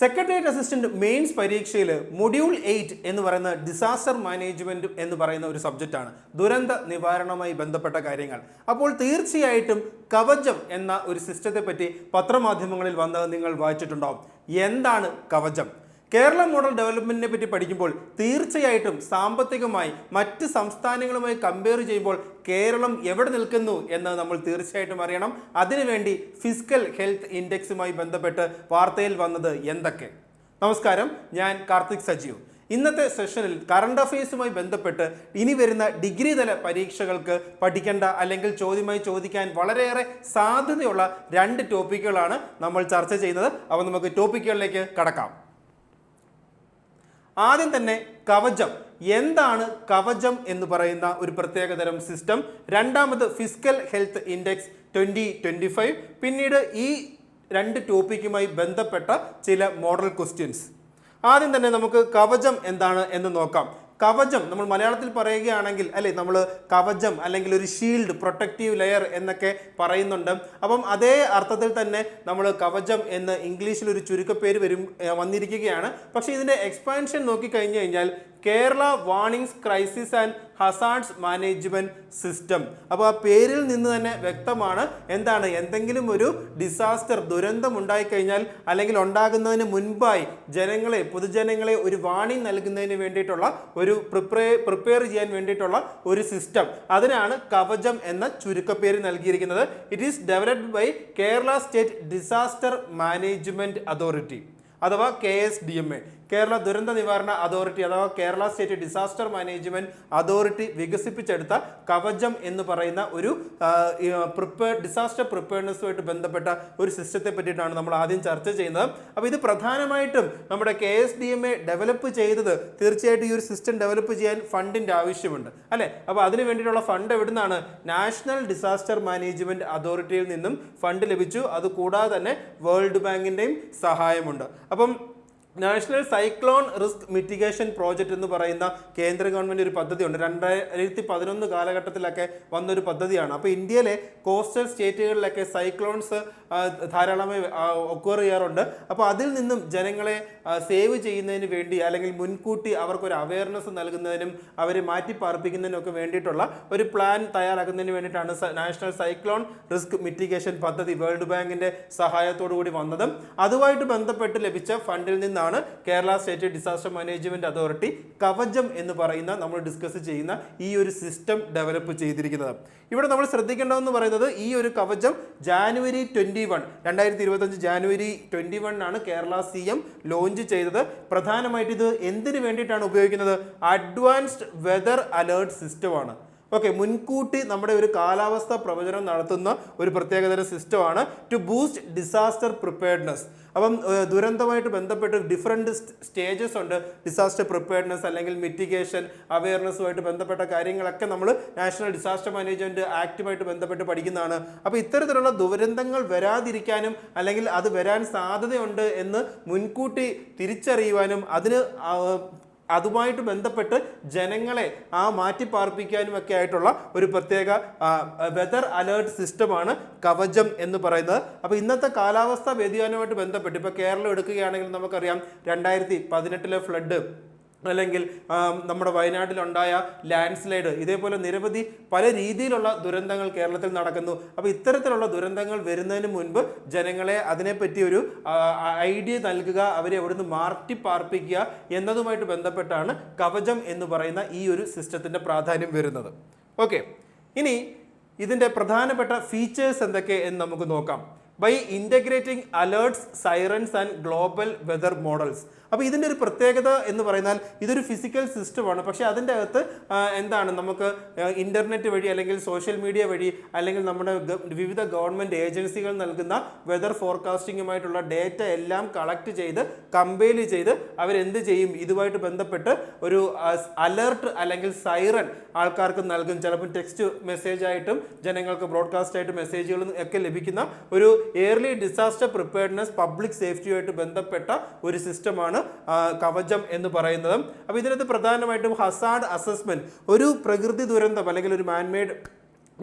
Secretariat assistant mains പരീക്ഷയിൽ module eight എന്ന് പറയുന്ന ഡിസാസ്റ്റർ മാനേജ്മെന്റ് എന്ന് പറയുന്ന ഒരു സബ്ജക്റ്റാണ് ദുരന്ത നിവാരണവുമായി ബന്ധപ്പെട്ട കാര്യങ്ങൾ. അപ്പോൾ തീർച്ചയായിട്ടും കവചം എന്ന ഒരു സിസ്റ്റത്തെ പറ്റി പത്രമാധ്യമങ്ങളിൽ വന്നത് നിങ്ങൾ വായിച്ചിട്ടുണ്ടാവും. എന്താണ് കവചം? കേരള മോഡൽ ഡെവലപ്മെന്റിനെ പറ്റി പഠിക്കുമ്പോൾ തീർച്ചയായിട്ടും സാമ്പത്തികമായി മറ്റ് സംസ്ഥാനങ്ങളുമായി കമ്പയർ ചെയ്യുമ്പോൾ കേരളം എവിടെ നിൽക്കുന്നു എന്ന് നമ്മൾ തീർച്ചയായിട്ടും അറിയണം. അതിനുവേണ്ടി ഫിസിക്കൽ ഹെൽത്ത് ഇൻഡെക്സുമായി ബന്ധപ്പെട്ട് വാർത്തയിൽ വന്നത് എന്തൊക്കെ? നമസ്കാരം ഞാൻ കാർത്തിക് സജീവ്. ഇന്നത്തെ സെഷനിൽ കറണ്ട് അഫയേഴ്സുമായി ബന്ധപ്പെട്ട് ഇനി വരുന്ന ഡിഗ്രി തല പരീക്ഷകൾക്ക് പഠിക്കേണ്ട അല്ലെങ്കിൽ ചോദ്യമായി ചോദിക്കാൻ വളരെയേറെ സാധ്യതയുള്ള രണ്ട് ടോപ്പിക്കുകളാണ് നമ്മൾ ചർച്ച ചെയ്യുന്നത്. അപ്പോൾ നമുക്ക് ടോപ്പിക്കുകളിലേക്ക് കടക്കാം. ആദ്യം തന്നെ കവചം. എന്താണ് കവചം എന്ന് പറയുന്ന ഒരു പ്രത്യേകതരം സിസ്റ്റം രണ്ടാമത് physical health index twenty twenty five പിന്നീട് ഈ രണ്ട് ടോപ്പിക്കുമായി ബന്ധപ്പെട്ട ചില മോഡൽ ക്വസ്റ്റ്യൻസ് ആദ്യം തന്നെ നമുക്ക് കവചം എന്താണ് എന്ന് നോക്കാം. കവചം നമ്മൾ മലയാളത്തിൽ പറയുകയാണെങ്കിൽ അല്ലെ നമ്മൾ കവചം അല്ലെങ്കിൽ ഒരു ഷീൽഡ് പ്രൊട്ടക്റ്റീവ് ലെയർ എന്നൊക്കെ പറയുന്നുണ്ട്. അപ്പം അതേ അർത്ഥത്തിൽ തന്നെ നമ്മൾ കവചം എന്ന് ഇംഗ്ലീഷിൽ ഒരു ചുരുക്കപ്പേര് വരും വന്നിരിക്കുകയാണ്. പക്ഷേ ഇതിന്റെ എക്സ്പാൻഷൻ നോക്കി കഴിഞ്ഞു കഴിഞ്ഞാൽ Kerala warnings crisis and hazards management system അപ്പോൾ ആ പേരിൽ നിന്ന് തന്നെ വ്യക്തമാണ് എന്താണ് എന്തെങ്കിലും ഒരു ഡിസാസ്റ്റർ ദുരന്തം ഉണ്ടായിക്കഴിഞ്ഞാൽ അല്ലെങ്കിൽ ഉണ്ടാകുന്നതിന് മുൻപായി ജനങ്ങളെ പൊതുജനങ്ങളെ ഒരു വാണിംഗ് നൽകുന്നതിന് വേണ്ടിയിട്ടുള്ള ഒരു പ്രിപ്പയർ പ്രിപ്പയർ ചെയ്യാൻ വേണ്ടിയിട്ടുള്ള ഒരു സിസ്റ്റം അതിനാണ് കവചം എന്ന ചുരുക്കപ്പേര് നൽകിയിരിക്കുന്നത്. It is developed by Kerala state disaster management authority അഥവാ K S D M A Kerala ദുരന്ത നിവാരണ അതോറിറ്റി അഥവാ Kerala state disaster management authority വികസിപ്പിച്ചെടുത്ത കവചം എന്ന് പറയുന്ന ഒരു പ്രിപ്പേർ ഡിസാസ്റ്റർ പ്രിപ്പയർനെസ്സുമായിട്ട് ബന്ധപ്പെട്ട ഒരു സിസ്റ്റത്തെ പറ്റിയിട്ടാണ് നമ്മൾ ആദ്യം ചർച്ച ചെയ്യുന്നത്. അപ്പോൾ ഇത് പ്രധാനമായിട്ടും നമ്മുടെ K S D M A develop ചെയ്തത് തീർച്ചയായിട്ടും ഈ ഒരു സിസ്റ്റം ഡെവലപ്പ് ചെയ്യാൻ ഫണ്ടിന്റെ ആവശ്യമുണ്ട്. അല്ലേ? അപ്പോൾ അതിന് വേണ്ടിയിട്ടുള്ള ഫണ്ട് എവിടുന്നാണ്? നാഷണൽ ഡിസാസ്റ്റർ മാനേജ്മെന്റ് അതോറിറ്റിയിൽ നിന്നും ഫണ്ട് ലഭിച്ചു. അത് കൂടാതെ തന്നെ വേൾഡ് ബാങ്കിന്റെയും സഹായമുണ്ട്. അപ്പം national cyclone risk mitigation project എന്ന് പറയുന്ന കേന്ദ്ര ഗവൺമെന്റ് ഒരു പദ്ധതിയുണ്ട്. രണ്ടായിരത്തി പതിനൊന്ന് കാലഘട്ടത്തിലൊക്കെ വന്നൊരു പദ്ധതിയാണ്. അപ്പോൾ ഇന്ത്യയിലെ കോസ്റ്റൽ സ്റ്റേറ്റുകളിലൊക്കെ സൈക്ലോൺസ് ധാരാളമായി ഒക്വർ ചെയ്യാറുണ്ട്. അപ്പോൾ അതിൽ നിന്നും ജനങ്ങളെ സേവ് ചെയ്യുന്നതിന് വേണ്ടി അല്ലെങ്കിൽ മുൻകൂട്ടി അവർക്കൊരു അവയർനെസ് നൽകുന്നതിനും അവരെ മാറ്റി പാർപ്പിക്കുന്നതിനും ഒക്കെ വേണ്ടിയിട്ടുള്ള ഒരു പ്ലാൻ തയ്യാറാക്കുന്നതിന് വേണ്ടിയിട്ടാണ് നാഷണൽ സൈക്ലോൺ റിസ്ക് മിറ്റിഗേഷൻ പദ്ധതി വേൾഡ് ബാങ്കിന്റെ സഹായത്തോടു കൂടി വന്നതും. അതുമായിട്ട് ബന്ധപ്പെട്ട് ലഭിച്ച ഫണ്ടിൽ നിന്നാണ് Kerala state disaster management authority Kavacham എന്ന് പറയുന്ന നമ്മൾ ഡിസ്കസ് ചെയ്യുന്ന ഈ ഒരു സിസ്റ്റം ഡെവലപ്പ് ചെയ്തിരിക്കുന്നത്. ഇവിടെ നമ്മൾ ശ്രദ്ധിക്കേണ്ടതെന്ന് പറയുന്നത് ഈ ഒരു കവചം ജാനുവരി ട്വന്റി വൺ രണ്ടായിരത്തി ഇരുപത്തഞ്ച് ജാനുവരി ട്വന്റി വണ്ണാണ് കേരള സി എം ലോഞ്ച് ചെയ്തത്. പ്രധാനമായിട്ട് ഇത് എന്തിനു വേണ്ടിയിട്ടാണ് ഉപയോഗിക്കുന്നത്? അഡ്വാൻസ്ഡ് വെതർ അലേർട്ട് സിസ്റ്റമാണ് ഓക്കെ മുൻകൂട്ടി നമ്മുടെ ഒരു കാലാവസ്ഥ പ്രവചനം നടത്തുന്ന ഒരു പ്രത്യേകതരം സിസ്റ്റമാണ് ടു ബൂസ്റ്റ് ഡിസാസ്റ്റർ പ്രിപ്പയർഡ്നെസ് അപ്പം ദുരന്തമായിട്ട് ബന്ധപ്പെട്ട് ഡിഫറെന്റ് സ്റ്റേജസ് ഉണ്ട്. ഡിസാസ്റ്റർ പ്രിപ്പയർഡ്നെസ് അല്ലെങ്കിൽ മിറ്റിഗേഷൻ അവയർനെസ്സുമായിട്ട് ബന്ധപ്പെട്ട കാര്യങ്ങളൊക്കെ നമ്മൾ നാഷണൽ ഡിസാസ്റ്റർ മാനേജ്മെന്റ് ആക്റ്റുമായിട്ട് ബന്ധപ്പെട്ട് പഠിക്കുന്നതാണ്. അപ്പോൾ ഇത്തരത്തിലുള്ള ദുരന്തങ്ങൾ വരാതിരിക്കാനും അല്ലെങ്കിൽ അത് വരാൻ സാധ്യതയുണ്ട് എന്ന് മുൻകൂട്ടി തിരിച്ചറിയുവാനും അതിന് അതുമായിട്ട് ബന്ധപ്പെട്ട് ജനങ്ങളെ ആ മാറ്റി പാർപ്പിക്കാനും ഒക്കെ ആയിട്ടുള്ള ഒരു പ്രത്യേക വെതർ അലേർട്ട് സിസ്റ്റമാണ് കവചം എന്ന് പറയുന്നത്. അപ്പോൾ ഇന്നത്തെ കാലാവസ്ഥാ വ്യതിയാനവുമായിട്ട് ബന്ധപ്പെട്ട് ഇപ്പോൾ കേരളം എടുക്കുകയാണെങ്കിൽ നമുക്കറിയാം രണ്ടായിരത്തി പതിനെട്ടിലെ ഫ്ലഡ് അല്ലെങ്കിൽ നമ്മുടെ വയനാട്ടിലുണ്ടായ ലാൻഡ് സ്ലൈഡ് ഇതേപോലെ നിരവധി പല രീതിയിലുള്ള ദുരന്തങ്ങൾ കേരളത്തിൽ നടക്കുന്നു. അപ്പോൾ ഇത്തരത്തിലുള്ള ദുരന്തങ്ങൾ വരുന്നതിന് മുൻപ് ജനങ്ങളെ അതിനെപ്പറ്റി ഒരു ഐഡിയ നൽകുക അവരെ അവിടുന്ന് മാറ്റി പാർപ്പിക്കുക എന്നതുമായിട്ട് ബന്ധപ്പെട്ടാണ് കവചം എന്ന് പറയുന്ന ഈ ഒരു സിസ്റ്റത്തിന്റെ പ്രാധാന്യം വരുന്നത്. ഓക്കെ. ഇനി ഇതിന്റെ പ്രധാനപ്പെട്ട ഫീച്ചേഴ്സ് എന്തൊക്കെ എന്ന് നമുക്ക് നോക്കാം. By integrating alerts sirens and global weather models അപ്പോൾ ഇതിന്റെ ഒരു പ്രത്യേകത എന്ന് പറയുന്നാൽ ഇതൊരു ഫിസിക്കൽ സിസ്റ്റമാണ് പക്ഷേ അതിന്റെ അകത്ത് എന്താണ് നമുക്ക് ഇന്റർനെറ്റ് വഴി അല്ലെങ്കിൽ സോഷ്യൽ മീഡിയ വഴി അല്ലെങ്കിൽ നമ്മുടെ വിവിധ ഗവൺമെന്റ് ഏജൻസികൾ നൽകുന്ന വെതർ ഫോർകാസ്റ്റിങ്ങുമായിട്ടുള്ള ഡേറ്റ എല്ലാം കളക്ട് ചെയ്ത് കമ്പയിൽ ചെയ്ത് അവരെന്ത് ചെയ്യും? ഇതുമായിട്ട് ബന്ധപ്പെട്ട് ഒരു അലേർട്ട് അല്ലെങ്കിൽ സൈറൻ ആൾക്കാർക്ക് നൽകും. ചിലപ്പോൾ ടെക്സ്റ്റ് മെസ്സേജായിട്ടും ജനങ്ങൾക്ക് ബ്രോഡ്കാസ്റ്റ് ആയിട്ട് മെസ്സേജുകളും ഒക്കെ ലഭിക്കുന്ന ഒരു എയർലി ഡിസാസ്റ്റർ പ്രിപ്പയർഡ്നെസ് പബ്ലിക് സേഫ്റ്റിയുമായിട്ട് ബന്ധപ്പെട്ട ഒരു സിസ്റ്റമാണ് കവചം എന്ന് പറയുന്നത്. അപ്പോൾ ഇതിനകത്ത് പ്രധാനമായിട്ടും ഹസാഡ് അസസ്മെന്റ് ഒരു പ്രകൃതി ദുരന്തം അല്ലെങ്കിൽ ഒരു മാൻമെയ്ഡ്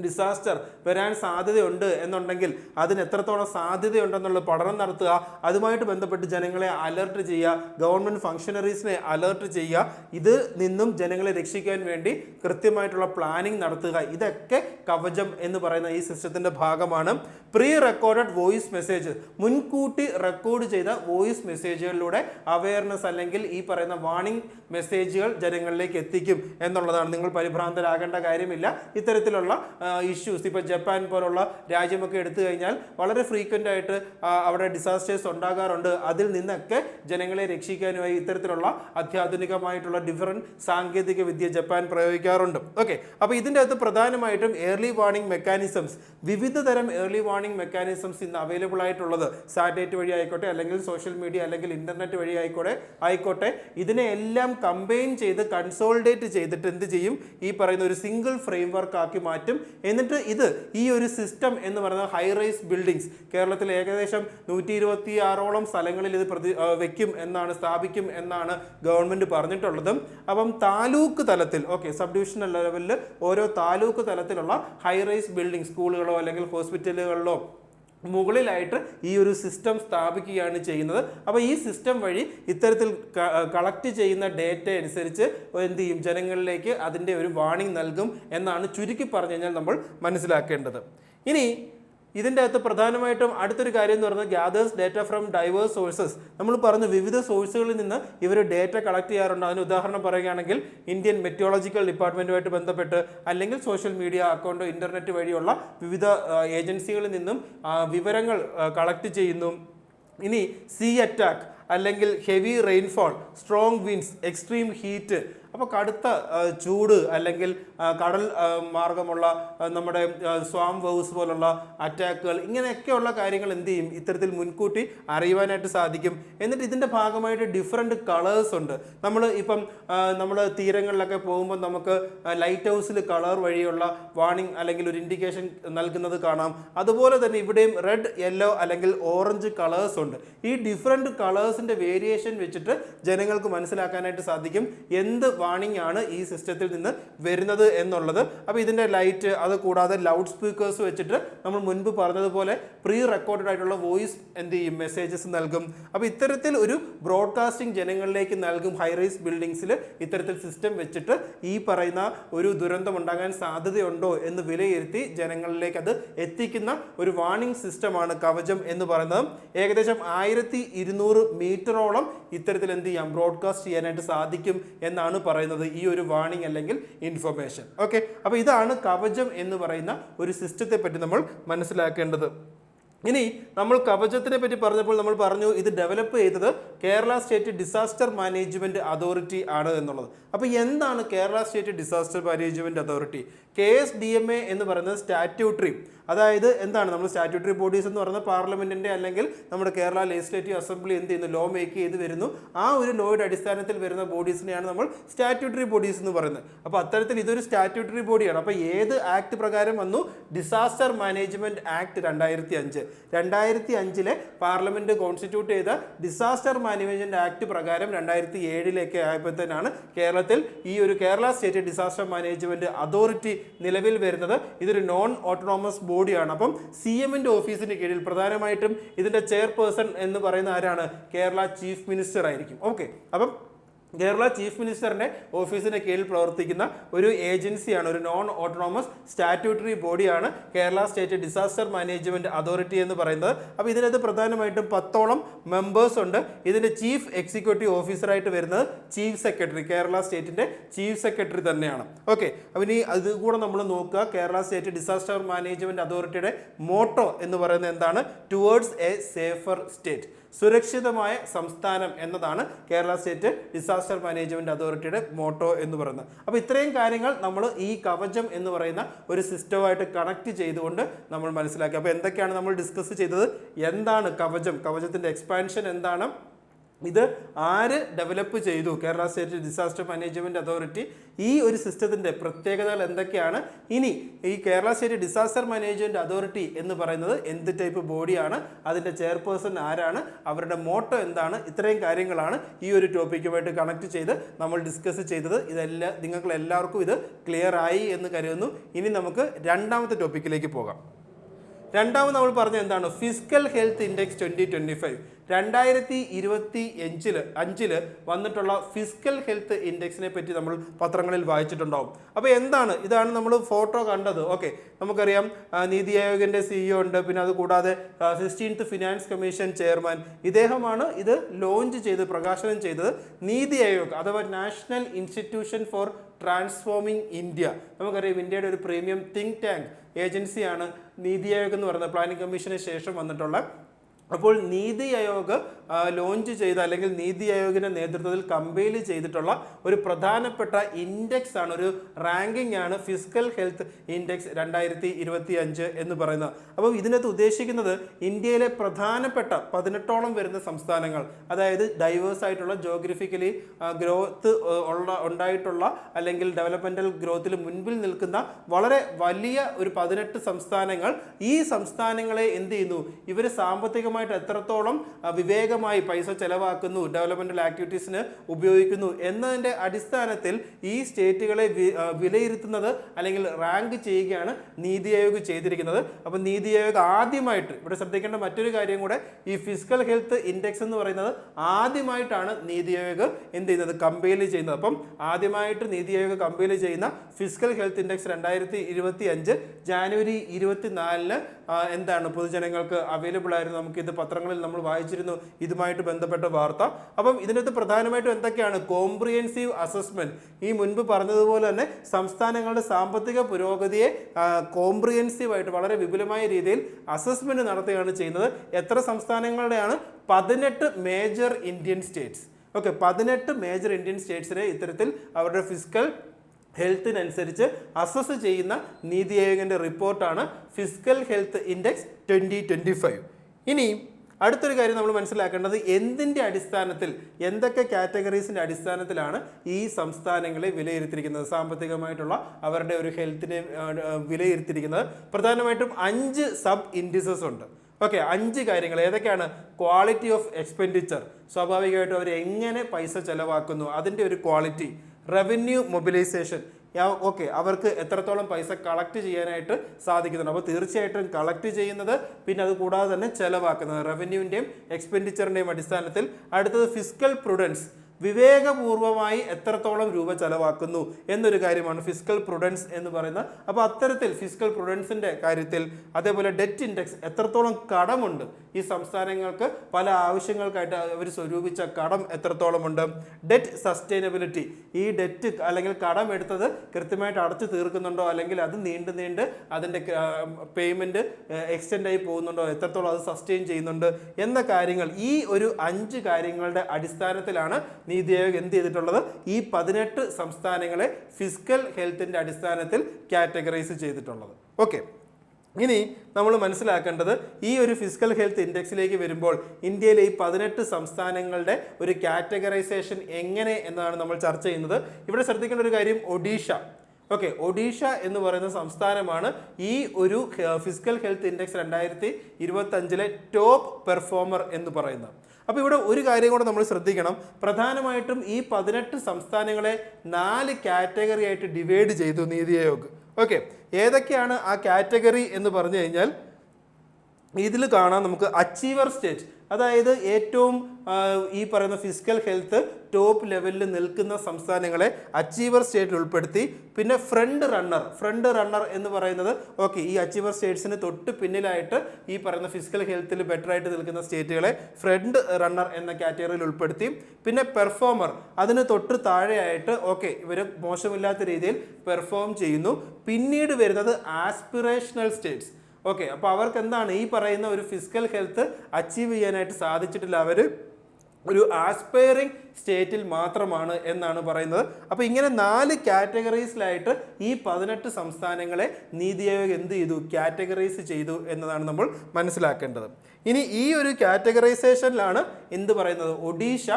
ഡിസാസ്റ്റർ വരാൻ സാധ്യതയുണ്ട് എന്നുണ്ടെങ്കിൽ അതിന് എത്രത്തോളം സാധ്യതയുണ്ടെന്നുള്ള പഠനം നടത്തുക. അതുമായിട്ട് ബന്ധപ്പെട്ട് ജനങ്ങളെ അലർട്ട് ചെയ്യുക. ഗവൺമെന്റ് ഫംഗ്ഷനറീസിനെ അലർട്ട് ചെയ്യുക. ഇത് നിന്നും ജനങ്ങളെ രക്ഷിക്കാൻ വേണ്ടി കൃത്യമായിട്ടുള്ള പ്ലാനിങ് നടത്തുക. ഇതൊക്കെ കവചം എന്ന് പറയുന്ന ഈ സിസ്റ്റത്തിന്റെ ഭാഗമാണ്. പ്രീ റെക്കോർഡഡ് വോയിസ് മെസ്സേജ് മുൻകൂട്ടി റെക്കോർഡ് ചെയ്ത വോയിസ് മെസ്സേജുകളിലൂടെ അവയർനെസ് അല്ലെങ്കിൽ ഈ പറയുന്ന വാണിംഗ് മെസ്സേജുകൾ ജനങ്ങളിലേക്ക് എത്തിക്കും എന്നുള്ളതാണ്. നിങ്ങൾ പരിഭ്രാന്തരാകേണ്ട കാര്യമില്ല. ഇത്തരത്തിലുള്ള ഇഷ്യൂസ് ഇപ്പോൾ ജപ്പാൻ പോലുള്ള രാജ്യമൊക്കെ എടുത്തു കഴിഞ്ഞാൽ വളരെ ഫ്രീക്വന്റ് ആയിട്ട് അവിടെ ഡിസാസ്റ്റേഴ്സ് ഉണ്ടാകാറുണ്ട്. അതിൽ നിന്നൊക്കെ ജനങ്ങളെ രക്ഷിക്കാനുമായി ഇത്തരത്തിലുള്ള അത്യാധുനികമായിട്ടുള്ള ഡിഫറന്റ് സാങ്കേതിക വിദ്യ ജപ്പാൻ പ്രയോഗിക്കാറുണ്ട്. ഓക്കെ അപ്പോൾ ഇതിന്റെ അകത്ത് പ്രധാനമായിട്ടും ഏർലി വാർണിംഗ് മെക്കാനിസംസ് വിവിധ തരം ഏർലി വാർണിംഗ് മെക്കാനിസംസ് ഇന്ന് അവൈലബിൾ ആയിട്ടുള്ളത്. സാറ്റലൈറ്റ് വഴി ആയിക്കോട്ടെ അല്ലെങ്കിൽ സോഷ്യൽ മീഡിയ അല്ലെങ്കിൽ ഇന്റർനെറ്റ് വഴി ആയിക്കോട്ടെ ആയിക്കോട്ടെ ഇതിനെ എല്ലാം കമ്പൈൻ ചെയ്ത് കൺസോൾഡേറ്റ് ചെയ്തിട്ട് എന്ത് ചെയ്യും? ഈ പറയുന്ന ഒരു സിംഗിൾ ഫ്രെയിംവർക്ക് ആക്കി മാറ്റും. എന്നിട്ട് ഇത് ഈ ഒരു സിസ്റ്റം എന്ന് പറയുന്നത് ഹൈ റൈസ് ബിൽഡിങ്സ് കേരളത്തിൽ ഏകദേശം നൂറ്റി ഇരുപത്തി ആറോളം സ്ഥലങ്ങളിൽ ഇത് പ്രതി വെക്കും എന്നാണ് സ്ഥാപിക്കും എന്നാണ് ഗവൺമെന്റ് പറഞ്ഞിട്ടുള്ളത്. അപ്പം താലൂക്ക് തലത്തിൽ ഓക്കെ സബ് ഡിവിഷണൽ ലെവലിൽ ഓരോ താലൂക്ക് തലത്തിലുള്ള ഹൈ റൈസ് സ്കൂളുകളോ അല്ലെങ്കിൽ ഹോസ്പിറ്റലുകളിലോ മുകളിലായിട്ട് ഈ ഒരു സിസ്റ്റം സ്ഥാപിക്കുകയാണ് ചെയ്യുന്നത്. അപ്പോൾ ഈ സിസ്റ്റം വഴി ഇത്തരത്തിൽ കളക്ട് ചെയ്യുന്ന ഡേറ്റ അനുസരിച്ച് എന്ത് ചെയ്യും? ജനങ്ങളിലേക്ക് അതിന്റെ ഒരു വാണിംഗ് നൽകും എന്നാണ് ചുരുക്കി പറഞ്ഞു കഴിഞ്ഞാൽ നമ്മൾ മനസ്സിലാക്കേണ്ടത്. ഇനി ഇതിന്റെ അകത്ത് പ്രധാനമായിട്ടും അടുത്തൊരു കാര്യം എന്ന് പറയുന്നത് gathers data from diverse sources നമ്മൾ പറഞ്ഞു വിവിധ സോഴ്സുകളിൽ നിന്ന് ഇവർ ഡേറ്റ കളക്ട് ചെയ്യാറുണ്ട്. അതിന് ഉദാഹരണം പറയുകയാണെങ്കിൽ ഇന്ത്യൻ മെറ്റിയോളജിക്കൽ ഡിപ്പാർട്ട്മെന്റുമായിട്ട് ബന്ധപ്പെട്ട് അല്ലെങ്കിൽ സോഷ്യൽ മീഡിയ അക്കൗണ്ട് ഇന്റർനെറ്റ് വഴിയുള്ള വിവിധ ഏജൻസികളിൽ നിന്നും വിവരങ്ങൾ കളക്ട് ചെയ്യുന്നു. ഇനി സീ അറ്റാക്ക് അല്ലെങ്കിൽ heavy rainfall strong winds extreme heat അപ്പോൾ കടുത്ത ചൂട് അല്ലെങ്കിൽ കടൽ മാർഗമുള്ള നമ്മുടെ സ്വാം വേവ്സ് പോലുള്ള അറ്റാക്കുകൾ ഇങ്ങനെയൊക്കെയുള്ള കാര്യങ്ങൾ എന്ത് ചെയ്യും? ഇത്തരത്തിൽ മുൻകൂട്ടി അറിയുവാനായിട്ട് സാധിക്കും. എന്നിട്ട് ഇതിന്റെ ഭാഗമായിട്ട് ഡിഫറെന്റ് കളേഴ്സ് ഉണ്ട്. നമ്മൾ ഇപ്പം നമ്മൾ തീരങ്ങളിലൊക്കെ പോകുമ്പോൾ നമുക്ക് ലൈറ്റ് ഹൗസിൽ കളർ വഴിയുള്ള വാണിംഗ് അല്ലെങ്കിൽ ഒരു ഇൻഡിക്കേഷൻ നൽകുന്നത് കാണാം. അതുപോലെ തന്നെ ഇവിടെയും റെഡ് യെല്ലോ അല്ലെങ്കിൽ ഓറഞ്ച് കളേഴ്സ് ഉണ്ട്. ഈ ഡിഫറെന്റ് കളേഴ്സിന്റെ വേരിയേഷൻ വെച്ചിട്ട് ജനങ്ങൾക്ക് മനസ്സിലാക്കാനായിട്ട് സാധിക്കും. എന്ത് വാണിംഗ് ആണ് ഈ സിസ്റ്റത്തിൽ നിന്ന് വരുന്നത് എന്നുള്ളത്. അപ്പോൾ ഇതിന്റെ ലൈറ്റ് അത് കൂടാതെ ലൗഡ് സ്പീക്കേഴ്സ് വെച്ചിട്ട് നമ്മൾ മുൻപ് പറഞ്ഞതുപോലെ പ്രീ റെക്കോർഡഡ് ആയിട്ടുള്ള വോയിസ് എന്ത് ചെയ്യും? മെസ്സേജസ് നൽകും. അപ്പോൾ ഇത്തരത്തിൽ ഒരു ബ്രോഡ്കാസ്റ്റിംഗ് ജനങ്ങളിലേക്ക് നൽകും ഹൈറൈസ് ബിൽഡിങ്സിൽ ഇത്തരത്തിൽ സിസ്റ്റം വെച്ചിട്ട് ഈ പറയുന്ന ഒരു ദുരന്തം ഉണ്ടാകാൻ സാധ്യതയുണ്ടോ എന്ന് വിലയിരുത്തി ജനങ്ങളിലേക്ക് അത് എത്തിക്കുന്ന ഒരു വാണിംഗ് സിസ്റ്റമാണ് കവചം എന്ന് പറയുന്നത്. ഏകദേശം ആയിരത്തി ഇരുന്നൂറ് മീറ്ററോളം ഇത്തരത്തിൽ എന്ത് ചെയ്യാം? ബ്രോഡ്കാസ്റ്റ് ചെയ്യാനായിട്ട് സാധിക്കും എന്നാണ് പറയുന്നത് ഈ ഒരു വാണിംഗ് അല്ലെങ്കിൽ ഇൻഫർമേഷൻ ഓക്കെ അപ്പോൾ ഇതാണ് കവചം എന്ന് പറയുന്ന ഒരു സിസ്റ്റത്തെ പറ്റി നമ്മൾ മനസ്സിലാക്കേണ്ടത്. ഇനി നമ്മൾ കവചത്തിനെ പറ്റി പറഞ്ഞപ്പോൾ നമ്മൾ പറഞ്ഞു ഇത് ഡെവലപ്പ് ചെയ്തത് Kerala state disaster management authority ആണ് എന്നുള്ളത്. അപ്പോൾ എന്താണ് Kerala state disaster management authority K S D M A എന്ന് പറയുന്നത് സ്റ്റാറ്റ്യൂട്ടറി. അതായത് എന്താണ് നമ്മൾ സ്റ്റാറ്റ്യൂട്ടറി ബോഡീസ് എന്ന് പറയുന്നത് പാർലമെന്റിന്റെ അല്ലെങ്കിൽ നമ്മുടെ കേരള ലെജിസ്ലേറ്റീവ് അസംബ്ലി എന്ത് ചെയ്യുന്നു ലോ മേക്ക് ചെയ്ത് വരുന്നു. ആ ഒരു ലോയുടെ അടിസ്ഥാനത്തിൽ വരുന്ന ബോഡീസിനെയാണ് നമ്മൾ സ്റ്റാറ്റ്യൂട്ടറി ബോഡീസ് എന്ന് പറയുന്നത്. അപ്പോൾ അത്തരത്തിൽ ഇതൊരു സ്റ്റാറ്റ്യൂട്ടറി ബോഡിയാണ്. അപ്പോൾ ഏത് ആക്ട് പ്രകാരം വന്നു? ഡിസാസ്റ്റർ മാനേജ്മെന്റ് ആക്ട് രണ്ടായിരത്തി അഞ്ച് രണ്ടായിരത്തി അഞ്ചിലെ പാർലമെന്റ് കോൺസ്റ്റിറ്റ്യൂട്ട് ചെയ്ത ഡിസാസ്റ്റർ മാനേജ്മെന്റ് ആക്ട് പ്രകാരം രണ്ടായിരത്തി ഏഴിലേക്ക് ആയപ്പോഴത്തേനാണ് കേരളത്തിൽ ഈ ഒരു Kerala state disaster management authority നിലവിൽ വരുന്നത്. ഇതൊരു നോൺ ഓട്ടോണോമസ് ബോഡിയാണ് അപ്പം സി എമ്മിന്റെ ഓഫീസിന് കീഴിൽ പ്രധാനമായിട്ടും ഇതിന്റെ ചെയർപേഴ്സൺ എന്ന് പറയുന്ന ആരാണ്? കേരള ചീഫ് മിനിസ്റ്റർ ആയിരിക്കും. ഓക്കെ അപ്പം കേരള ചീഫ് മിനിസ്റ്ററിന്റെ ഓഫീസിന് കീഴിൽ പ്രവർത്തിക്കുന്ന ഒരു ഏജൻസിയാണ് ഒരു നോൺ ഓട്ടോണോമസ് സ്റ്റാറ്റ്യൂട്ടറി ബോഡിയാണ് Kerala state disaster management authority എന്ന് പറയുന്നത്. അപ്പോൾ ഇതിനകത്ത് പ്രധാനമായിട്ടും പത്തോളം മെമ്പേഴ്സ് ഉണ്ട്. ഇതിന്റെ ചീഫ് എക്സിക്യൂട്ടീവ് ഓഫീസറായിട്ട് വരുന്നത് ചീഫ് സെക്രട്ടറി കേരള സ്റ്റേറ്റിന്റെ ചീഫ് സെക്രട്ടറി തന്നെയാണ്. ഓക്കെ അപ്പം ഇനി അത് കൂടെ നമ്മൾ നോക്കുക. കേരള സ്റ്റേറ്റ് ഡിസാസ്റ്റർ മാനേജ്മെന്റ് അതോറിറ്റിയുടെ മോട്ടോ എന്ന് പറയുന്നത് എന്താണ്? ടുവേർഡ്സ് എ സേഫർ സ്റ്റേറ്റ് സുരക്ഷിതമായ സംസ്ഥാനം എന്നതാണ് കേരള സ്റ്റേറ്റ് ഡിസാസ്റ്റർ മാനേജ്മെന്റ് അതോറിറ്റിയുടെ മോട്ടോ എന്ന് പറയുന്നത്. അപ്പോൾ ഇത്രയും കാര്യങ്ങൾ നമ്മൾ ഈ കവചം എന്ന് പറയുന്ന ഒരു സിസ്റ്റമായിട്ട് കണക്ട് ചെയ്തുകൊണ്ട് നമ്മൾ മനസ്സിലാക്കി. അപ്പോൾ എന്തൊക്കെയാണ് നമ്മൾ ഡിസ്കസ് ചെയ്തത്? എന്താണ് കവചം? കവചത്തിന്റെ എക്സ്പാൻഷൻ എന്താണ്? ഇത് ആര് ഡെവലപ്പ് ചെയ്തു? Kerala state disaster management authority ഈ ഒരു സിസ്റ്റത്തിന്റെ പ്രത്യേകതകൾ എന്തൊക്കെയാണ്? ഇനി ഈ Kerala state disaster management authority എന്ന് പറയുന്നത് എന്ത് ടൈപ്പ് ബോഡിയാണ്? അതിന്റെ ചെയർപേഴ്സൺ ആരാണ്? അവരുടെ മോട്ടോ എന്താണ്? ഇത്രയും കാര്യങ്ങളാണ് ഈ ഒരു ടോപ്പിക്കുമായിട്ട് കണക്ട് ചെയ്ത് നമ്മൾ ഡിസ്കസ് ചെയ്തത്. ഇതെല്ലാം നിങ്ങൾക്ക് എല്ലാവർക്കും ഇത് ക്ലിയർ ആയി എന്ന് കരുതുന്നു. ഇനി നമുക്ക് രണ്ടാമത്തെ ടോപ്പിക്കിലേക്ക് പോകാം. രണ്ടാമത് നമ്മൾ പറഞ്ഞ എന്താണ്? Physical health index twenty twenty five രണ്ടായിരത്തി ഇരുപത്തി അഞ്ചിൽ അഞ്ചിൽ വന്നിട്ടുള്ള ഫിസിക്കൽ ഹെൽത്ത് ഇൻഡെക്സിനെ പറ്റി നമ്മൾ പത്രങ്ങളിൽ വായിച്ചിട്ടുണ്ടാവും. അപ്പോൾ എന്താണ്? ഇതാണ് നമ്മൾ ഫോട്ടോ കണ്ടത്. ഓക്കെ നമുക്കറിയാം നീതി ആയോഗിന്റെ സിഇഒ ഉണ്ട്. പിന്നെ അതുകൂടാതെ സിക്സ്റ്റീൻത്ത് ഫിനാൻസ് കമ്മീഷൻ ചെയർമാൻ ഇദ്ദേഹമാണ് ഇത് ലോഞ്ച് ചെയ്ത് പ്രകാശനം ചെയ്തത് നീതി ആയോഗ് അഥവാ national institution for transforming India നമുക്കറിയാം ഇന്ത്യയുടെ ഒരു പ്രീമിയം തിങ്ക് ടാങ്ക് ഏജൻസിയാണ് നീതി ആയോഗ് എന്ന് പറയുന്നത്. പ്ലാനിംഗ് കമ്മീഷന് ശേഷം വന്നിട്ടുള്ള അപ്പോൾ നീതി ആയോഗ് ലോഞ്ച് ചെയ്ത അല്ലെങ്കിൽ നീതി ആയോഗിന്റെ നേതൃത്വത്തിൽ കമ്പയിൽ ചെയ്തിട്ടുള്ള ഒരു പ്രധാനപ്പെട്ട ഇൻഡെക്സ് ആണ് ഒരു റാങ്കിംഗ് ആണ് ഫിസിക്കൽ ഹെൽത്ത് ഇൻഡെക്സ് രണ്ടായിരത്തി ഇരുപത്തി അഞ്ച് എന്ന് പറയുന്നത്. അപ്പോൾ ഇതിനകത്ത് ഉദ്ദേശിക്കുന്നത് ഇന്ത്യയിലെ പ്രധാനപ്പെട്ട പതിനെട്ടോളം വരുന്ന സംസ്ഥാനങ്ങൾ അതായത് ഡൈവേഴ്സ് ആയിട്ടുള്ള ജോഗ്രഫിക്കലി ഗ്രോത്ത് ഉള്ള ഉണ്ടായിട്ടുള്ള അല്ലെങ്കിൽ ഡെവലപ്മെന്റൽ ഗ്രോത്തിൽ മുൻപിൽ നിൽക്കുന്ന വളരെ വലിയ ഒരു പതിനെട്ട് സംസ്ഥാനങ്ങൾ ഈ സംസ്ഥാനങ്ങളെ എന്ത് ചെയ്യുന്നു? ഇവർ സാമ്പത്തികമായിട്ട് എത്രത്തോളം വിവേകമായി പൈസ ചെലവാക്കുന്നു ഡെവലപ്മെന്റൽ ആക്ടിവിറ്റീസിന് ഉപയോഗിക്കുന്നു എന്നതിന്റെ അടിസ്ഥാനത്തിൽ ഈ സ്റ്റേറ്റുകളെ വിലയിരുത്തുന്നത് അല്ലെങ്കിൽ റാങ്ക് ചെയ്യുകയാണ് നീതി ആയോഗ് ചെയ്തിരിക്കുന്നത്. അപ്പം നീതി ആയോഗ് ആദ്യമായിട്ട് ഇവിടെ ശ്രദ്ധിക്കേണ്ട മറ്റൊരു കാര്യം കൂടെ ഈ ഫിസിക്കൽ ഹെൽത്ത് ഇൻഡെക്സ് എന്ന് പറയുന്നത് ആദ്യമായിട്ടാണ് നീതി ആയോഗ് എന്ത് ചെയ്യുന്നത്? കമ്പയിൽ ചെയ്യുന്നത്. അപ്പം ആദ്യമായിട്ട് നീതി ആയോഗ് കമ്പയിൽ ചെയ്യുന്ന ഫിസിക്കൽ ഹെൽത്ത് ഇൻഡെക്സ് രണ്ടായിരത്തി ഇരുപത്തി അഞ്ച് ജാനുവരി ഇരുപത്തിനാലിന് എന്താണ് പൊതുജനങ്ങൾക്ക് അവൈലബിൾ ആയിരുന്നു? നമുക്ക് ഇത് പത്രങ്ങളിൽ നമ്മൾ വായിച്ചിരുന്നു. ഇതുമായിട്ട് ബന്ധപ്പെട്ട വാർത്ത. അപ്പം ഇതിനകത്ത് പ്രധാനമായിട്ടും എന്തൊക്കെയാണ്? കോംപ്രിഹെൻസീവ് അസസ്മെന്റ് ഈ മുൻപ് പറഞ്ഞതുപോലെ തന്നെ സംസ്ഥാനങ്ങളുടെ സാമ്പത്തിക പുരോഗതിയെ കോംപ്രിഹെൻസീവ് ആയിട്ട് വളരെ വിപുലമായ രീതിയിൽ അസസ്മെന്റ് നടത്തുകയാണ് ചെയ്യുന്നത്. എത്ര സംസ്ഥാനങ്ങളുടെയാണ്? പതിനെട്ട് മേജർ ഇന്ത്യൻ സ്റ്റേറ്റ്സ് ഓക്കെ പതിനെട്ട് മേജർ ഇന്ത്യൻ സ്റ്റേറ്റ്സിനെ ഇത്തരത്തിൽ അവരുടെ ഫിസിക്കൽ ഹെൽത്തിനനുസരിച്ച് അസസ് ചെയ്യുന്ന നീതി ആയോഗിന്റെ റിപ്പോർട്ടാണ് physical health index twenty twenty five. ഇനി അടുത്തൊരു കാര്യം നമ്മൾ മനസ്സിലാക്കേണ്ടത് എന്തിന്റെ അടിസ്ഥാനത്തിൽ എന്തൊക്കെ കാറ്റഗറീസിന്റെ അടിസ്ഥാനത്തിലാണ് ഈ സംസ്ഥാനങ്ങളെ വിലയിരുത്തിയിരിക്കുന്നത്? സാമ്പത്തികമായിട്ടുള്ള അവരുടെ ഒരു ഹെൽത്തിനെ വിലയിരുത്തിയിരിക്കുന്നത്. പ്രധാനമായിട്ടും അഞ്ച് സബ് ഇൻഡിസസ് ഉണ്ട്. ഓക്കെ അഞ്ച് കാര്യങ്ങൾ. ഏതൊക്കെയാണ്? Quality of expenditure. സ്വാഭാവികമായിട്ടും അവർ എങ്ങനെ പൈസ ചെലവാക്കുന്നു? അതിന്റെ ഒരു ക്വാളിറ്റി. റവന്യൂ മൊബിലൈസേഷൻ ഓക്കെ അവർക്ക് എത്രത്തോളം പൈസ കളക്ട് ചെയ്യാനായിട്ട് സാധിക്കുന്നുണ്ട്. അപ്പോൾ തീർച്ചയായിട്ടും കളക്ട് ചെയ്യുന്നത് പിന്നെ അത് കൂടാതെ തന്നെ ചെലവാക്കുന്നത്. റവന്യൂവിന്റെയും എക്സ്പെൻഡിച്ചറിന്റെയും അടിസ്ഥാനത്തിൽ അടുത്തത് ഫിസിക്കൽ പ്രുഡൻസ് വിവേകപൂർവമായി എത്രത്തോളം രൂപ ചെലവാക്കുന്നു എന്നൊരു കാര്യമാണ് ഫിസിക്കൽ പ്രൊഡൻസ് എന്ന് പറയുന്നത്. അപ്പോൾ അത്തരത്തിൽ ഫിസിക്കൽ പ്രൊഡൻസിന്റെ കാര്യത്തിൽ അതേപോലെ ഡെറ്റ് ഇൻഡെക്സ് എത്രത്തോളം കടമുണ്ട്? ഈ സംസ്ഥാനങ്ങൾക്ക് പല ആവശ്യങ്ങൾക്കായിട്ട് അവർ സ്വരൂപിച്ച കടം എത്രത്തോളമുണ്ട്? ഡെറ്റ് സസ്റ്റൈനബിലിറ്റി ഈ ഡെറ്റ് അല്ലെങ്കിൽ കടം എടുത്തത് കൃത്യമായിട്ട് അടച്ചു തീർക്കുന്നുണ്ടോ? അല്ലെങ്കിൽ അത് നീണ്ട് നീണ്ട് അതിന്റെ പേയ്മെന്റ് എക്സ്റ്റെൻഡ് ആയി പോകുന്നുണ്ടോ? എത്രത്തോളം അത് സസ്റ്റെയിൻ ചെയ്യുന്നുണ്ട്? എന്ന കാര്യങ്ങൾ ഈ ഒരു അഞ്ച് കാര്യങ്ങളുടെ അടിസ്ഥാനത്തിലാണ് നീതി ആയോഗ് എന്ത് ചെയ്തിട്ടുള്ളത് ഈ പതിനെട്ട് സംസ്ഥാനങ്ങളെ ഫിസിക്കൽ ഹെൽത്തിന്റെ അടിസ്ഥാനത്തിൽ കാറ്റഗറൈസ് ചെയ്തിട്ടുള്ളത്. ഓക്കെ ഇനി നമ്മൾ മനസ്സിലാക്കേണ്ടത് ഈ ഒരു ഫിസിക്കൽ ഹെൽത്ത് ഇൻഡെക്സിലേക്ക് വരുമ്പോൾ ഇന്ത്യയിലെ ഈ പതിനെട്ട് സംസ്ഥാനങ്ങളുടെ ഒരു കാറ്റഗറൈസേഷൻ എങ്ങനെ എന്നാണ് നമ്മൾ ചർച്ച ചെയ്യുന്നത്. ഇവിടെ ശ്രദ്ധിക്കേണ്ട ഒരു കാര്യം ഒഡീഷ. ഓക്കെ ഒഡീഷ എന്ന് പറയുന്ന സംസ്ഥാനമാണ് ഈ ഒരു ഫിസിക്കൽ ഹെൽത്ത് ഇൻഡെക്സ് രണ്ടായിരത്തി ഇരുപത്തി അഞ്ചിലെ ടോപ്പ് പെർഫോമർ എന്ന് പറയുന്നത്. അപ്പോൾ ഇവിടെ ഒരു കാര്യം കൂടെ നമ്മൾ ശ്രദ്ധിക്കണം. പ്രധാനമായിട്ടും ഈ പതിനെട്ട് സംസ്ഥാനങ്ങളെ നാല് കാറ്റഗറി ആയിട്ട് ഡിവൈഡ് ചെയ്തു നീതി ആയോഗ്. ഓക്കെ ഏതൊക്കെയാണ് ആ കാറ്റഗറി എന്ന് പറഞ്ഞു കഴിഞ്ഞാൽ ഇതിൽ കാണാം നമുക്ക് അച്ചീവർ സ്റ്റേറ്റ് അതായത് ഏറ്റവും ഈ പറയുന്ന ഫിസിക്കൽ ഹെൽത്ത് ടോപ്പ് ലെവലിൽ നിൽക്കുന്ന സംസ്ഥാനങ്ങളെ അച്ചീവർ സ്റ്റേറ്റിൽ ഉൾപ്പെടുത്തി. പിന്നെ ഫ്രണ്ട് റണ്ണർ ഫ്രണ്ട് റണ്ണർ എന്ന് പറയുന്നത് ഓക്കെ ഈ അച്ചീവർ സ്റ്റേറ്റ്സിന് തൊട്ട് പിന്നിലായിട്ട് ഈ പറയുന്ന ഫിസിക്കൽ ഹെൽത്തിൽ ബെറ്റർ ആയിട്ട് നിൽക്കുന്ന സ്റ്റേറ്റുകളെ ഫ്രണ്ട് റണ്ണർ എന്ന കാറ്റഗറിയിൽ ഉൾപ്പെടുത്തി. പിന്നെ പെർഫോമർ അതിന് തൊട്ട് താഴെയായിട്ട് ഓക്കെ ഇവർ മോശമില്ലാത്ത രീതിയിൽ പെർഫോം ചെയ്യുന്നു. പിന്നീട് വരുന്നത് ആസ്പിറേഷണൽ സ്റ്റേറ്റ്സ് ഓക്കെ അപ്പോൾ അവർക്ക് എന്താണ് ഈ പറയുന്ന ഒരു ഫിസിക്കൽ ഹെൽത്ത് അച്ചീവ് ചെയ്യാനായിട്ട് സാധിച്ചിട്ടില്ല. അവർ ഒരു ആസ്പയറിംഗ് സ്റ്റേറ്റിൽ മാത്രമാണ് എന്നാണ് പറയുന്നത്. അപ്പോൾ ഇങ്ങനെ നാല് കാറ്റഗറീസിലായിട്ട് ഈ പതിനെട്ട് സംസ്ഥാനങ്ങളെ നീതി ആയോഗ് എന്ത് ചെയ്തു? കാറ്റഗറൈസ് ചെയ്തു എന്നതാണ് നമ്മൾ മനസ്സിലാക്കേണ്ടത്. ഇനി ഈ ഒരു കാറ്റഗറൈസേഷനിലാണ് എന്ത് പറയുന്നത്? ഒഡീഷ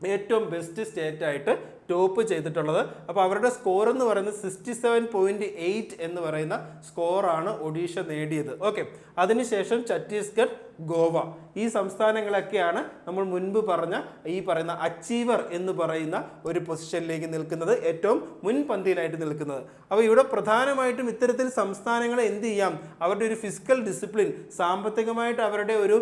ഏറ്റവും ബെസ്റ്റ് സ്റ്റേറ്റ് ആയിട്ട് ടോപ്പ് ചെയ്തിട്ടുള്ളത്. അപ്പോൾ അവരുടെ സ്കോർ എന്ന് പറയുന്നത് സിക്സ്റ്റി സെവൻ പോയിന്റ് എയ്റ്റ് എന്ന് പറയുന്ന സ്കോറാണ് ഒഡീഷ നേടിയത്. ഓക്കെ അതിനുശേഷം ഛത്തീസ്ഗഡ് ഗോവ. ഈ സംസ്ഥാനങ്ങളൊക്കെയാണ് നമ്മൾ മുൻപ് പറഞ്ഞ ഈ പറയുന്ന അച്ചീവർ എന്ന് പറയുന്ന ഒരു പൊസിഷനിലേക്ക് നിൽക്കുന്നത് ഏറ്റവും മുൻപന്തിയിലായിട്ട് നിൽക്കുന്നത്. അപ്പോൾ ഇവിടെ പ്രധാനമായിട്ടും ഇത്തരത്തിൽ സംസ്ഥാനങ്ങളെ എന്ത് ചെയ്യാം? അവരുടെ ഒരു ഫിസിക്കൽ ഡിസിപ്ലിൻ സാമ്പത്തികമായിട്ട് അവരുടെ ഒരു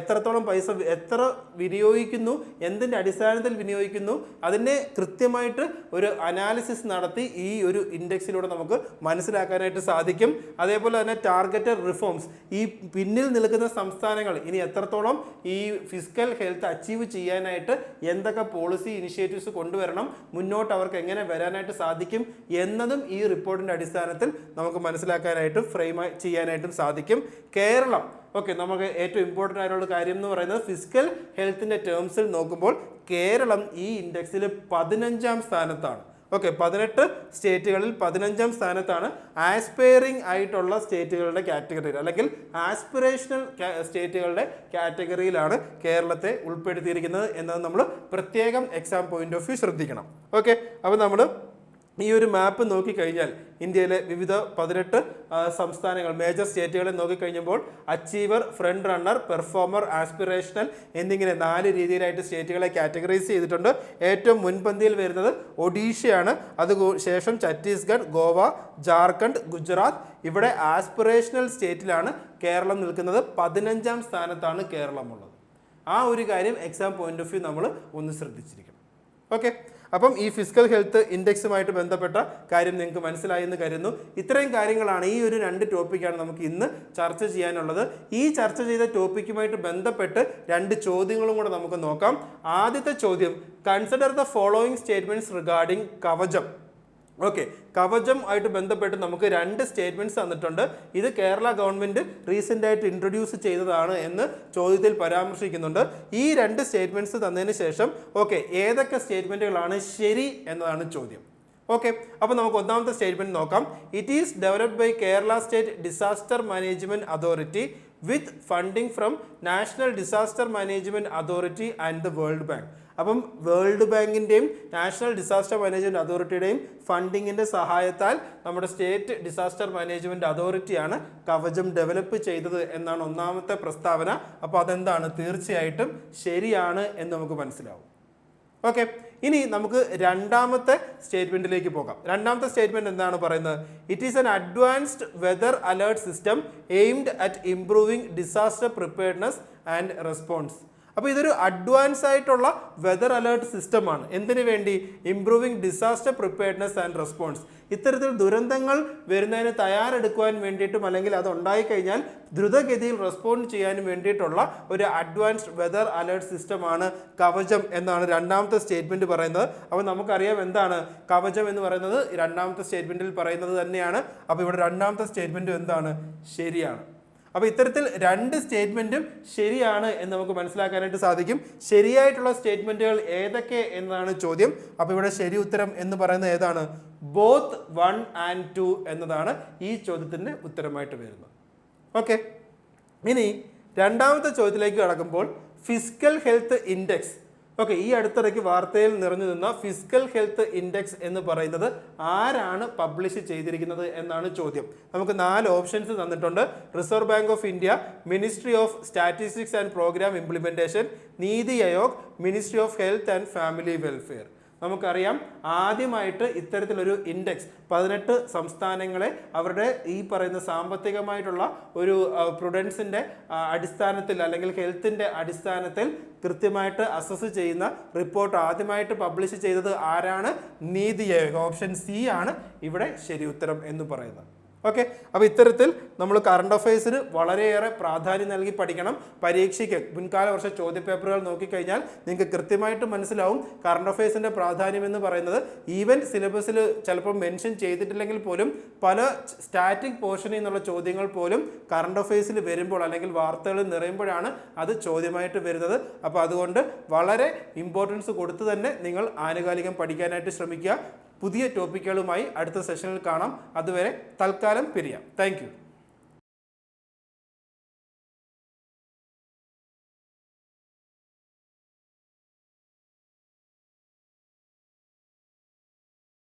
എത്രത്തോളം പൈസ എത്ര വിനിയോഗിക്കുന്നു എന്തിന്റെ അടിസ്ഥാനത്തിൽ വിനിയോഗിക്കുന്നു അതിനെ കൃത്യമായിട്ട് ഒരു അനാലിസിസ് നടത്തി ഈ ഒരു ഇൻഡെക്സിലൂടെ നമുക്ക് മനസ്സിലാക്കാനായിട്ട് സാധിക്കും. അതേപോലെ തന്നെ ടാർഗറ്റഡ് റിഫോംസ് ഈ പിന്നിൽ നിൽക്കുന്ന സംസ്ഥാനങ്ങൾ ഇനി എത്രത്തോളം ഈ ഫിസിക്കൽ ഹെൽത്ത് അച്ചീവ് ചെയ്യാനായിട്ട് എന്തൊക്കെ പോളിസി ഇനിഷ്യേറ്റീവ്സ് കൊണ്ടുവരണം മുന്നോട്ട് അവർക്ക് എങ്ങനെ വരാനായിട്ട് സാധിക്കും എന്നതും ഈ റിപ്പോർട്ടിന്റെ അടിസ്ഥാനത്തിൽ നമുക്ക് മനസ്സിലാക്കാനായിട്ടും ഫ്രെയിം ചെയ്യാനായിട്ടും സാധിക്കും. കേരളം. ഓക്കെ നമുക്ക് ഏറ്റവും ഇമ്പോർട്ടന്റ് ആയിട്ടുള്ള കാര്യം എന്ന് പറയുന്നത് ഫിസിക്കൽ ഹെൽത്തിന്റെ ടേംസിൽ നോക്കുമ്പോൾ കേരളം ഈ ഇൻഡെക്സിൽ പതിനഞ്ചാം സ്ഥാനത്താണ്. ഓക്കെ പതിനെട്ട് സ്റ്റേറ്റുകളിൽ പതിനഞ്ചാം സ്ഥാനത്താണ് ആസ്പയറിംഗ് ആയിട്ടുള്ള സ്റ്റേറ്റുകളുടെ കാറ്റഗറിയിൽ അല്ലെങ്കിൽ ആസ്പിറേഷണൽ സ്റ്റേറ്റുകളുടെ കാറ്റഗറിയിലാണ് കേരളത്തെ ഉൾപ്പെടുത്തിയിരിക്കുന്നത് എന്നത് നമ്മൾ പ്രത്യേകം എക്സാം പോയിന്റ് ഓഫ് വ്യൂ ശ്രദ്ധിക്കണം. ഓക്കെ അപ്പോൾ നമ്മൾ ഈ ഒരു മാപ്പ് നോക്കിക്കഴിഞ്ഞാൽ ഇന്ത്യയിലെ വിവിധ പതിനെട്ട് സംസ്ഥാനങ്ങൾ മേജർ സ്റ്റേറ്റുകളെ നോക്കിക്കഴിഞ്ഞപ്പോൾ achiever front runner performer aspirational എന്നിങ്ങനെ നാല് രീതിയിലായിട്ട് സ്റ്റേറ്റുകളെ കാറ്റഗറൈസ് ചെയ്തിട്ടുണ്ട്. ഏറ്റവും മുൻപന്തിയിൽ വരുന്നത് ഒഡീഷയാണ്. അത് ശേഷം ഛത്തീസ്ഗഡ് ഗോവ ജാർഖണ്ഡ് ഗുജറാത്ത്. ഇവിടെ ആസ്പിറേഷണൽ സ്റ്റേറ്റിലാണ് കേരളം നിൽക്കുന്നത്. പതിനഞ്ചാം സ്ഥാനത്താണ് കേരളം ഉള്ളത് ആ ഒരു കാര്യം എക്സാം പോയിന്റ് ഓഫ് വ്യൂ നമ്മൾ ഒന്ന് ശ്രദ്ധിച്ചിരിക്കണം. ഓക്കെ അപ്പം ഈ ഫിസിക്കൽ ഹെൽത്ത് ഇൻഡെക്സുമായിട്ട് ബന്ധപ്പെട്ട കാര്യം നിങ്ങൾക്ക് മനസ്സിലായി എന്ന് കരുതുന്നു. ഇത്രയും കാര്യങ്ങളാണ് ഈ ഒരു രണ്ട് ടോപ്പിക്കാണ് നമുക്ക് ഇന്ന് ചർച്ച ചെയ്യാനുള്ളത്. ഈ ചർച്ച ചെയ്ത ടോപ്പിക്കുമായിട്ട് ബന്ധപ്പെട്ട് രണ്ട് ചോദ്യങ്ങളും കൂടെ നമുക്ക് നോക്കാം. ആദ്യത്തെ ചോദ്യം consider the following statements regarding Kavacham. Okay Kavacham ആയിട്ട് ബന്ധപ്പെട്ട് നമുക്ക് രണ്ട് സ്റ്റേറ്റ്മെന്റ്സ് തന്നിട്ടുണ്ട്. ഇത് കേരള ഗവൺമെന്റ് റീസെന്റ് ആയിട്ട് ഇൻട്രൊഡ്യൂസ് ചെയ്തതാണ് എന്ന് ചോദ്യത്തിൽ പരാമർശിക്കുന്നുണ്ട്. ഈ രണ്ട് സ്റ്റേറ്റ്മെന്റ്സ് തന്നതിന് ശേഷം ഓക്കെ ഏതൊക്കെ സ്റ്റേറ്റ്മെന്റുകളാണ് ശരി എന്നതാണ് ചോദ്യം. ഓക്കെ അപ്പോൾ നമുക്ക് ഒന്നാമത്തെ സ്റ്റേറ്റ്മെന്റ് നോക്കാം. It is developed by Kerala state disaster management authority with funding from national disaster management authority and the world bank അപ്പം വേൾഡ് ബാങ്കിന്റെയും നാഷണൽ ഡിസാസ്റ്റർ മാനേജ്മെന്റ് അതോറിറ്റിയുടെയും ഫണ്ടിങ്ങിന്റെ സഹായത്താൽ നമ്മുടെ സ്റ്റേറ്റ് ഡിസാസ്റ്റർ മാനേജ്മെന്റ് അതോറിറ്റിയാണ് കവചം ഡെവലപ്പ് ചെയ്തത് എന്നാണ് ഒന്നാമത്തെ പ്രസ്താവന. അപ്പോൾ അതെന്താണ്? തീർച്ചയായിട്ടും ശരിയാണ് എന്ന് നമുക്ക് മനസ്സിലാവും. ഓക്കെ. ഇനി നമുക്ക് രണ്ടാമത്തെ സ്റ്റേറ്റ്മെന്റിലേക്ക് പോകാം. രണ്ടാമത്തെ സ്റ്റേറ്റ്മെന്റ് എന്താണ് പറയുന്നത്? It is an advanced weather alert system aimed at improving disaster preparedness and response അപ്പോൾ ഇതൊരു അഡ്വാൻസ് ആയിട്ടുള്ള വെതർ അലേർട്ട് സിസ്റ്റമാണ് എന്തിനു വേണ്ടി? Improving disaster preparedness and response ഇത്തരത്തിൽ ദുരന്തങ്ങൾ വരുന്നതിന് തയ്യാറെടുക്കുവാൻ വേണ്ടിയിട്ടും അല്ലെങ്കിൽ അത് ഉണ്ടായിക്കഴിഞ്ഞാൽ ദ്രുതഗതിയിൽ റെസ്പോണ്ട് ചെയ്യാനും വേണ്ടിയിട്ടുള്ള ഒരു അഡ്വാൻസ്ഡ് വെതർ അലേർട്ട് സിസ്റ്റമാണ് കവചം എന്നാണ് രണ്ടാമത്തെ സ്റ്റേറ്റ്മെന്റ് പറയുന്നത്. അപ്പോൾ നമുക്കറിയാം എന്താണ് കവചം എന്ന് പറയുന്നത്. രണ്ടാമത്തെ സ്റ്റേറ്റ്മെന്റിൽ പറയുന്നത് തന്നെയാണ്. അപ്പോൾ ഇവിടെ രണ്ടാമത്തെ സ്റ്റേറ്റ്മെന്റ് എന്താണ്? ശരിയാണ്. അപ്പോൾ ഇത്തരത്തിൽ രണ്ട് സ്റ്റേറ്റ്മെന്റും ശരിയാണ് എന്ന് നമുക്ക് മനസ്സിലാക്കാനായിട്ട് സാധിക്കും. ശരിയായിട്ടുള്ള സ്റ്റേറ്റ്മെന്റുകൾ ഏതൊക്കെ എന്നതാണ് ചോദ്യം. അപ്പോൾ ഇവിടെ ശരി ഉത്തരം എന്ന് പറയുന്നത് ഏതാണ്? ബോത്ത് വൺ ആൻഡ് ടു എന്നതാണ് ഈ ചോദ്യത്തിന്റെ ഉത്തരമായിട്ട് വരുന്നത്. ഓക്കെ. ഇനി രണ്ടാമത്തെ ചോദ്യത്തിലേക്ക് കടക്കുമ്പോൾ ഫിസിക്കൽ ഹെൽത്ത് ഇൻഡെക്സ് ഓക്കെ ഈ അടുത്തിടയ്ക്ക് വാർത്തയിൽ നിറഞ്ഞു നിന്ന ഫിസിക്കൽ ഹെൽത്ത് ഇൻഡെക്സ് എന്ന് പറയുന്നത് ആരാണ് പബ്ലിഷ് ചെയ്തിരിക്കുന്നത് എന്നാണ് ചോദ്യം. നമുക്ക് നാല് ഓപ്ഷൻസ് തന്നിട്ടുണ്ട്. Reserve bank of India ministry of statistics and programme implementation Niti Aayog ministry of health and family welfare നമുക്കറിയാം ആദ്യമായിട്ട് ഇത്തരത്തിലൊരു ഇൻഡെക്സ് പതിനെട്ട് സംസ്ഥാനങ്ങളെ അവരുടെ ഈ പറയുന്ന സാമ്പത്തികമായിട്ടുള്ള ഒരു പ്രുഡൻസിന്റെ അടിസ്ഥാനത്തിൽ അല്ലെങ്കിൽ ഹെൽത്തിന്റെ അടിസ്ഥാനത്തിൽ കൃത്യമായിട്ട് അസസ് ചെയ്യുന്ന റിപ്പോർട്ട് ആദ്യമായിട്ട് പബ്ലിഷ് ചെയ്തത് ആരാണ്? നീതി ഓപ്ഷൻ സി ആണ് ഇവിടെ ശരി ഉത്തരം എന്ന് പറയുന്നത്. ഓക്കെ? അപ്പോൾ ഇത്തരത്തിൽ നമ്മൾ കറണ്ട് അഫയേഴ്സിന് വളരെയേറെ പ്രാധാന്യം നൽകി പഠിക്കണം. പരീക്ഷയ്ക്ക് മുൻകാല വർഷ ചോദ്യപേപ്പറുകൾ നോക്കിക്കഴിഞ്ഞാൽ നിങ്ങൾക്ക് കൃത്യമായിട്ട് മനസ്സിലാവും കറണ്ട് അഫയേഴ്സിന്റെ പ്രാധാന്യം എന്ന് പറയുന്നത്. ഈവൻ സിലബസിൽ ചിലപ്പോൾ മെൻഷൻ ചെയ്തിട്ടില്ലെങ്കിൽ പോലും പല സ്റ്റാറ്റിക് പോർഷനിൽ നിന്നുള്ള ചോദ്യങ്ങൾ പോലും കറണ്ട് അഫയേഴ്സിൽ വരുമ്പോൾ അല്ലെങ്കിൽ വാർത്തകൾ നിറയുമ്പോഴാണ് അത് ചോദ്യമായിട്ട് വരുന്നത്. അപ്പോൾ അതുകൊണ്ട് വളരെ ഇമ്പോർട്ടൻസ് കൊടുത്ത് തന്നെ നിങ്ങൾ ആനുകാലികം പഠിക്കാനായിട്ട് ശ്രമിക്കുക. പുതിയ ടോപ്പിക്കുകളുമായി അടുത്ത സെഷനിൽ കാണാം. അതുവരെ തൽക്കാലം പിരിയാം. താങ്ക്